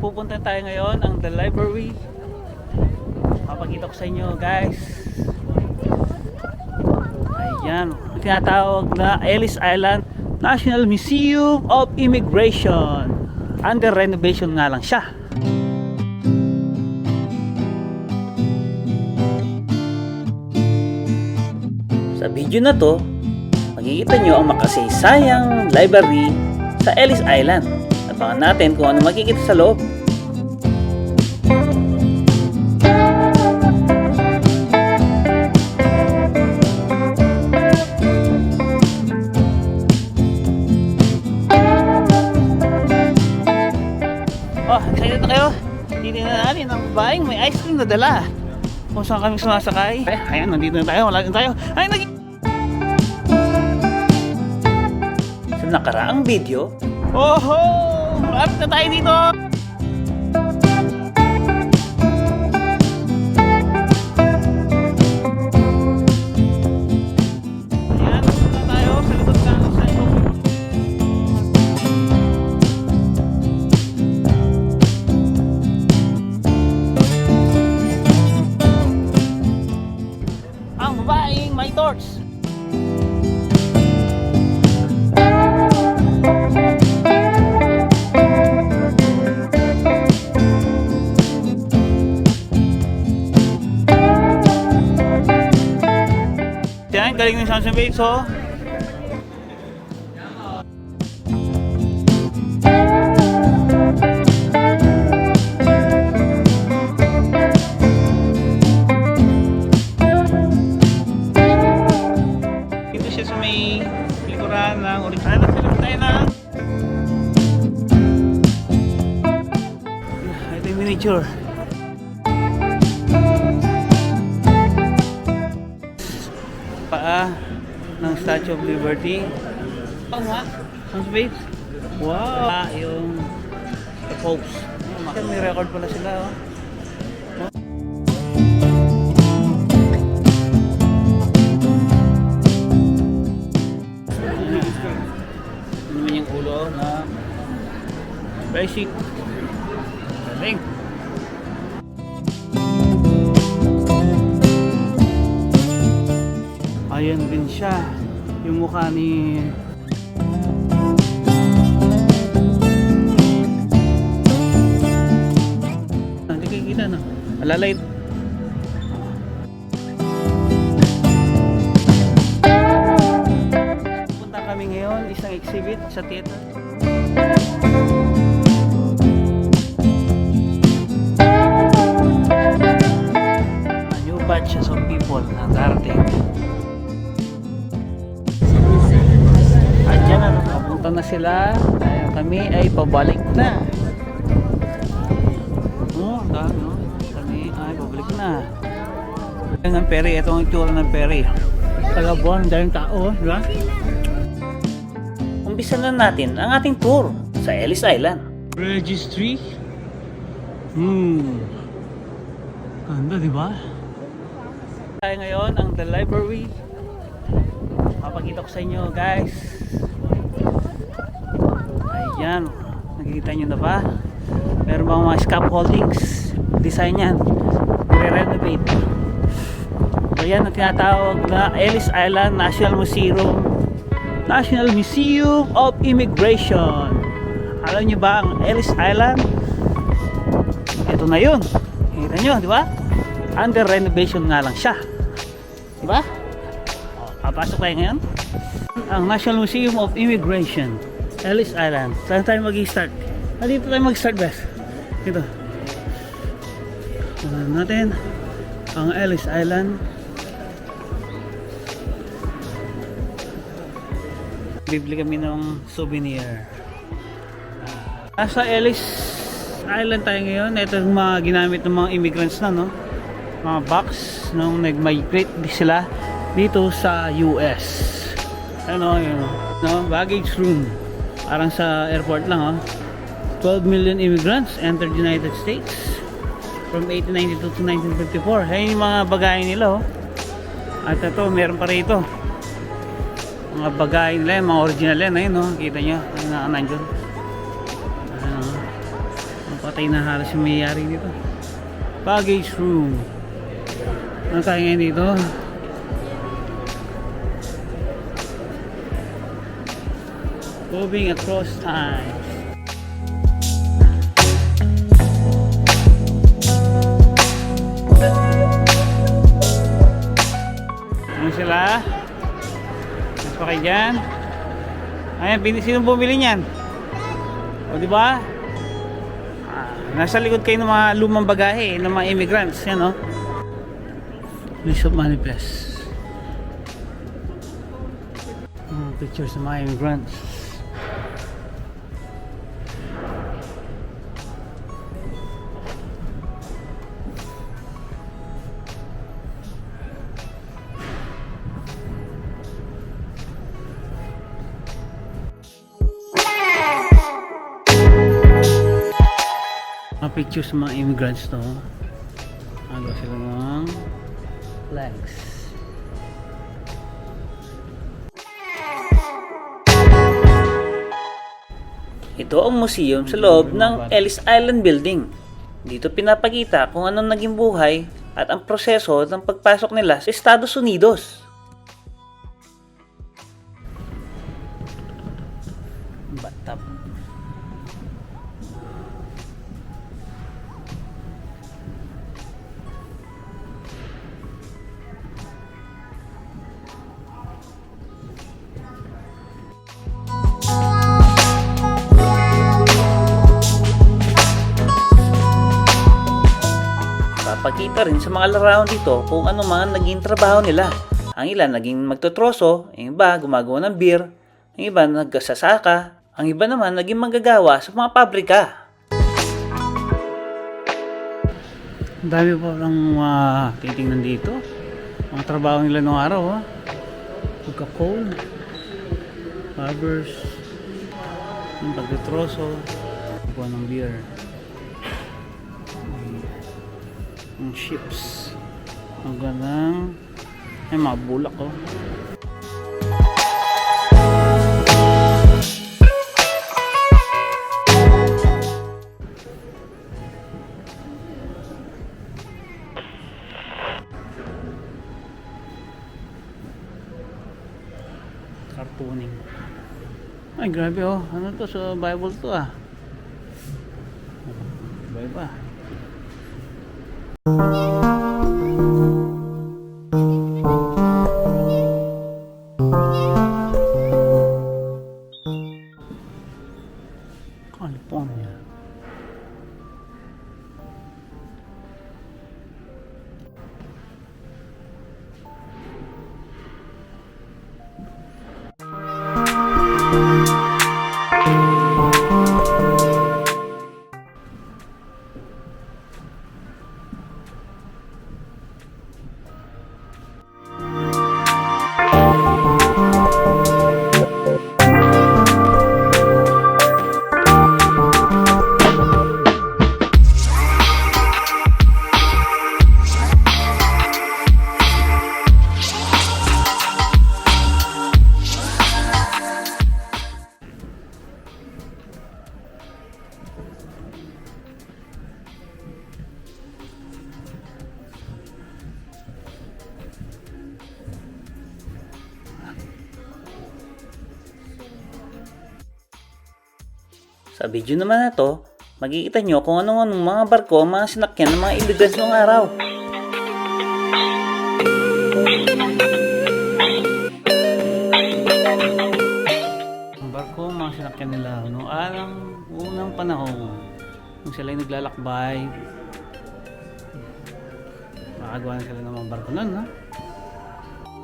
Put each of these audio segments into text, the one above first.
Pupunta tayo ngayon ang The Library. Papakita ko sa inyo guys. Ayan. Tinatawag na Ellis Island National Museum of Immigration. Under renovation nga lang siya. Sa video na to, makikita nyo ang makasaysayang library sa Ellis Island. Abangan natin kung ano makikita sa loob. Oh, excited na kayo? Titignan na natin ang babaeng may ice cream na dala. Kung saan kami sumasakay. Ay, ayan, nandito na tayo. Wala na tayo. Ay, nag... Sa nakaraang video, Oho! Malapit na tayo dito! Yan, galing ng Samsung Bates, oh. Dito siya sa may likuran ng. Ano sila tayo na? Ito yung miniature. Paa ng Statue of Liberty. Oo nga. Ang space. Wow! Ah, yung the popes. May record pala sila, oh. Ano naman yung ulo na basic. Siya. Yung mukha ni Ah, Hindi kayo kita na. Alalay. Punta kami ngayon, isang exhibit sa theater. New batches of people ang darating. Papunta na sila. Kaya kami ay pabalik na. Oh, dami, no? Kami ay pabalik na. Yan ang ferry, ito ang itsura ng ferry. Tagabuan, daming tao, di ba? Umpisa na natin ang ating tour sa Ellis Island. Registry? Hmm. Ganda, di ba? Tayo ngayon ang The Library. Papakita ko sa inyo, guys. Ayan. Nakikita nyo na ba? Meron bang mga scaffoldings? Design yan. Re-renovate. So yan ang tinatawag na Ellis Island National Museum National Museum of Immigration. Alam niyo ba ang Ellis Island? Ito na yun. Kita nyo, di ba? Under renovation nga lang siya. Di ba? Papasok tayo ngayon. Ang National Museum of Immigration. Ellis Island. Saan tayo mag-start? Ah, dito tayo mag-start, best. Dito. Tignan natin ang Ellis Island. Bibili kami ng souvenir. Nasa Ellis Island tayo ngayon. Ito yung mga ginamit ng mga immigrants na, no? Mga box nung nag-migrate sila dito sa US. Ano, yun, no? Baggage room. Parang sa airport lang, oh. 12 million immigrants entered the United States from 1892 to 1954. Ayun yung mga bagay nila, oh. At ito, meron pa rito. Mga bagay nila, yung mga original yan, ayun, no? Kita nyo, ayun na, nandyan. Ayun, oh. Ano pa Patay na halos yung mayayari dito. Baggage room. Ano tayo ngayon dito? Moving across time. Ano sila? Mas pa kayo dyan? Ayan, sino bumili niyan? O di ba? Ah, nasa likod kayo ng mga lumang bagahe ng mga immigrants, yan o. List of manifest. Mga pictures ng mga immigrants. Mga pictures ng mga immigrants to. Agaw sila ng flags. Ito ang museum sa loob ng Ellis Island Building. Dito pinapakita kung anong naging buhay at ang proseso ng pagpasok nila sa Estados Unidos. Papakita rin sa mga larawan dito kung ano mga naging trabaho nila. Ang ilan naging magtotroso, ang iba gumagawa ng beer, ang iba nagkasasaka, ang iba naman naging manggagawa sa mga pabrika. Ang dami pa lang uh, titingnan dito. Mga trabaho nila noong araw. Ha? Coca-Cola, barbers, yung pagtotroso, gawa ng beer. Ng ships. Ang ganang may mga bulak oh. Cartooning. Ay, grabe oh. Ano to sa Bible to ah. Iba iba. 안. Video naman na to, makikita nyo kung anong-anong mga barko ang mga sinakyan ng mga immigrants noong araw. Ang barko, ang mga sinakyan nila noong arang unang panahon. Nung sila yung naglalakbay. Makagawa na sila ng mga barko nun, ha?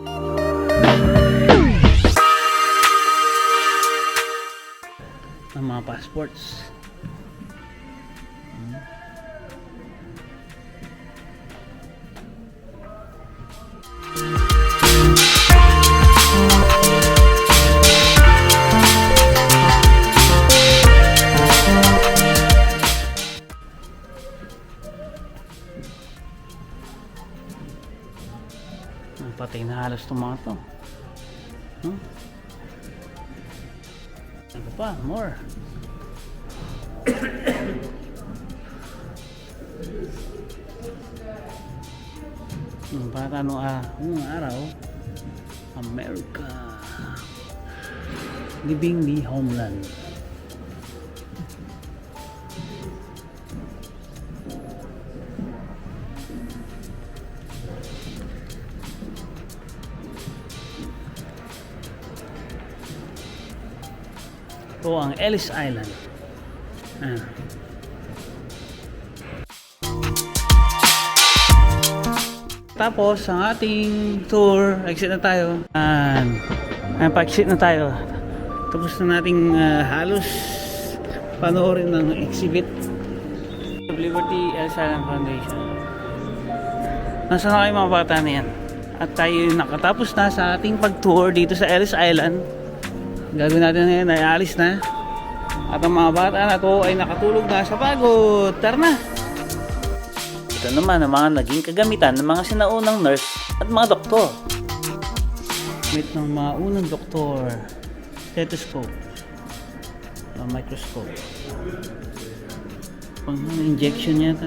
ng mga passports. Para ano ah, unang araw, America. Living the homeland. Ito ang Ellis Island. Ah. Tapos, ang ating tour, exit na tayo. And, ayan, pa-exit na tayo. Tapos na nating ah, halos panoorin ng exhibit. Liberty El Silent Foundation. Nasaan na kayo mga bata na yan? At tayo nakatapos na sa ating pag-tour dito sa Ellis Island. Gagawin natin ngayon ay alis na. At ang mga bata na to ay nakatulog na sa pagod. Tara na! Ito naman ang mga naging kagamitan ng mga sinaunang nurse at mga doktor. Gamit ng mga unang doktor. Stethoscope. Uh, microscope. Pang injection yata.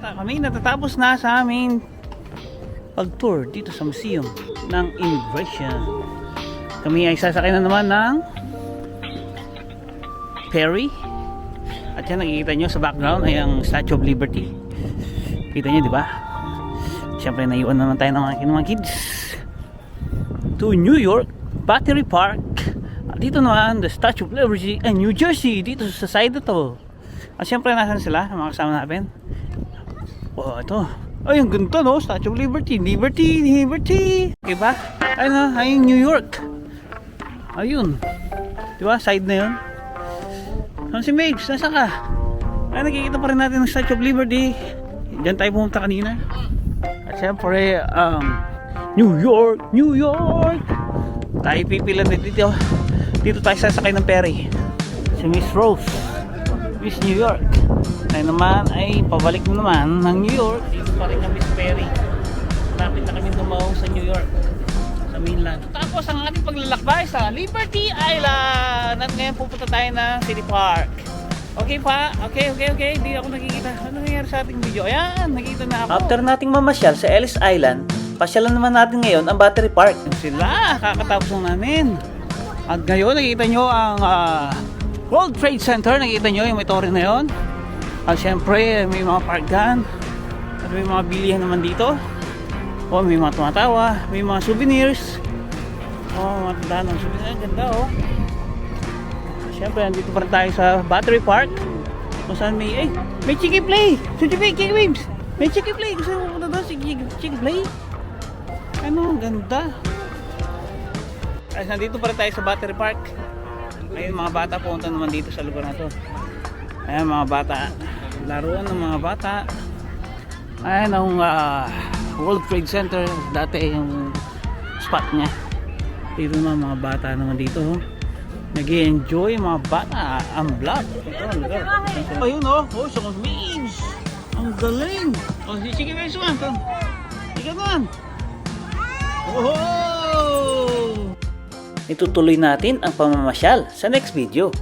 At kami natatapos na sa aming pag-tour dito sa museum ng immigration. Kami ay sasakay na naman ng ferry. At yan nakikita nyo sa background ay ang Statue of Liberty. Kita nyo, di ba? Siyempre, naiwan na naman tayo ng mga, ng mga kids. To New York, Battery Park. At dito naman, the Statue of Liberty and New Jersey. Dito sa side na to. At siyempre, nasan sila? Mga kasama natin. Oh, ito. Ay, ang ganda no? Statue of Liberty. Liberty, Liberty. Okay ba? Ayun na, ayun New York. Ayun. Di ba? Side na yun. Ano si Mabes? Nasa ka? Ay, nakikita pa rin natin ng Statue of Liberty. Diyan tayo pumunta kanina. At syempre, um, New York, New York! Tayo pipila na dito. Dito tayo sasakay ng ferry. Si Miss Rose. Miss New York. Tayo naman ay pabalik na naman ng New York. Pa rin kami sa ferry. Lapit na kami dumaong sa New York. Sa mainland. Tapos ang ating paglalakbay sa Liberty Island. At ngayon pupunta tayo ng City Park. Okay pa? Okay, okay, okay. Hindi ako nakikita. Ano nangyayari sa ating video? Ayan, nakikita na ako. After nating mamasyal sa Ellis Island, pasyalan naman natin ngayon ang Battery Park. sila, kakatapos lang namin. At ngayon, nakikita nyo ang ah, World Trade Center. Nakikita nyo yung may torre na yun. At syempre, may mga parkan. At may mga bilihan naman dito. O, may mga tumatawa. May mga souvenirs. O, mga tandaan ng souvenir. Ganda, oh. Syempre, nandito pa rin tayo sa Battery Park. Kung saan may, eh, may Chiki Play! Suji Play, Chiki Waves! May Chiki Play! Gusto mo pumunta doon? Chiki, Chiki Play? Ano, ganda. Ay, nandito pa tayo sa Battery Park. Ngayon mga bata pumunta naman dito sa lugar na to. Ayan mga bata. Laruan ng mga bata. Ayan ang ah, World Trade Center. Dati yung spot niya. Dito naman mga bata naman dito. Oh. nag enjoy mga bata. Ang vlog. Ito. Ayun oh. Oh, sa memes. Ang galing. Oh, si Sige Beso man. Ikaw naman. Oh! Itutuloy natin ang pamamasyal sa next video.